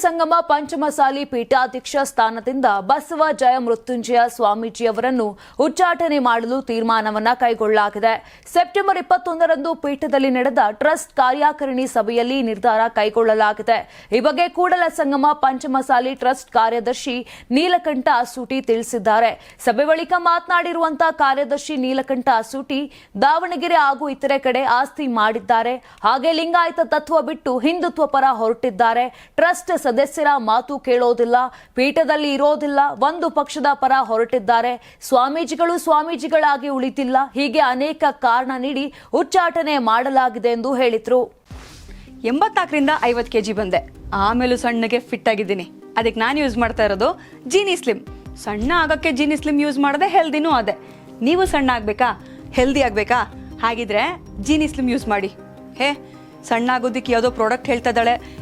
ಸಂಗಮ ಪಂಚಮಸಾಲಿ ಪೀಠಾಧ್ಯಕ್ಷ ಸ್ಥಾನದಿಂದ ಬಸವ ಜಯ ಮೃತ್ಯುಂಜಯ ಸ್ವಾಮೀಜಿಯವರನ್ನು ಉಚ್ಚಾಟನೆ ಮಾಡಲು ತೀರ್ಮಾನವನ್ನು ಕೈಗೊಳ್ಳಲಾಗಿದೆ. ಸೆಪ್ಟೆಂಬರ್ ಇಪ್ಪತ್ತೊಂದರಂದು ಪೀಠದಲ್ಲಿ ನಡೆದ ಟ್ರಸ್ಟ್ ಕಾರ್ಯಕಾರಿಣಿ ಸಭೆಯಲ್ಲಿ ನಿರ್ಧಾರ ಕೈಗೊಳ್ಳಲಾಗಿದೆ. ಈ ಬಗ್ಗೆ ಕೂಡಲ ಸಂಗಮ ಪಂಚಮಸಾಲಿ ಟ್ರಸ್ಟ್ ಕಾರ್ಯದರ್ಶಿ ನೀಲಕಂಠ ಅಸೂಟಿ ತಿಳಿಸಿದ್ದಾರೆ. ಸಭೆ ಬಳಿಕ ಮಾತನಾಡಿರುವಂತಹ ಕಾರ್ಯದರ್ಶಿ ನೀಲಕಂಠ ಅಸೂಟಿ, ದಾವಣಗೆರೆ ಹಾಗೂ ಇತರೆ ಕಡೆ ಆಸ್ತಿ ಮಾಡಿದ್ದಾರೆ. ಹಾಗೆ ಲಿಂಗಾಯತ ತತ್ವ ಬಿಟ್ಟು ಹಿಂದುತ್ವ ಪರ ಹೊರಟಿದ್ದಾರೆ. ಟ್ರಸ್ಟ್ ಸದಸ್ಯರ ಮಾತು ಕೇಳೋದಿಲ್ಲ, ಪೀಠದಲ್ಲಿ ಇರೋದಿಲ್ಲ, ಒಂದು ಪಕ್ಷದ ಪರ ಹೊರಟಿದ್ದಾರೆ. ಸ್ವಾಮೀಜಿಗಳು ಸ್ವಾಮೀಜಿಗಳಾಗಿ ಉಳಿತಿಲ್ಲ. ಹೀಗೆ ಅನೇಕ ಕಾರಣ ನೀಡಿ ಉಚ್ಚಾಟನೆ ಮಾಡಲಾಗಿದೆ ಎಂದು ಹೇಳಿದ್ರು. ಎಂಬತ್ನಾಲ್ಕರಿಂದ ಐವತ್ತು ಕೆ ಜಿ ಬಂದೆ. ಆಮೇಲೂ ಸಣ್ಣಗೆ ಫಿಟ್ ಆಗಿದ್ದೀನಿ. ಅದಕ್ಕೆ ನಾನು ಯೂಸ್ ಮಾಡ್ತಾ ಇರೋದು ಜೀನಿ ಸ್ಲಿಮ್ ಸಣ್ಣ ಆಗೋಕ್ಕೆ ಜೀನಿ ಸ್ಲಿಮ್ ಯೂಸ್ ಮಾಡದೆ ಹೆಲ್ದಿನೂ ಅದೇ. ನೀವು ಸಣ್ಣ ಆಗಬೇಕಾ? ಹೆಲ್ದಿ ಆಗಬೇಕಾ? ಹಾಗಿದ್ರೆ ಜೀನಿ ಸ್ಲಿಮ್ ಯೂಸ್ ಮಾಡಿ. ಹೇ, ಸಣ್ಣ ಆಗೋದಿಕ್ಕೆ ಯಾವುದೋ ಪ್ರಾಡಕ್ಟ್ ಹೇಳ್ತಾ ಇದ್ದಾಳೆ.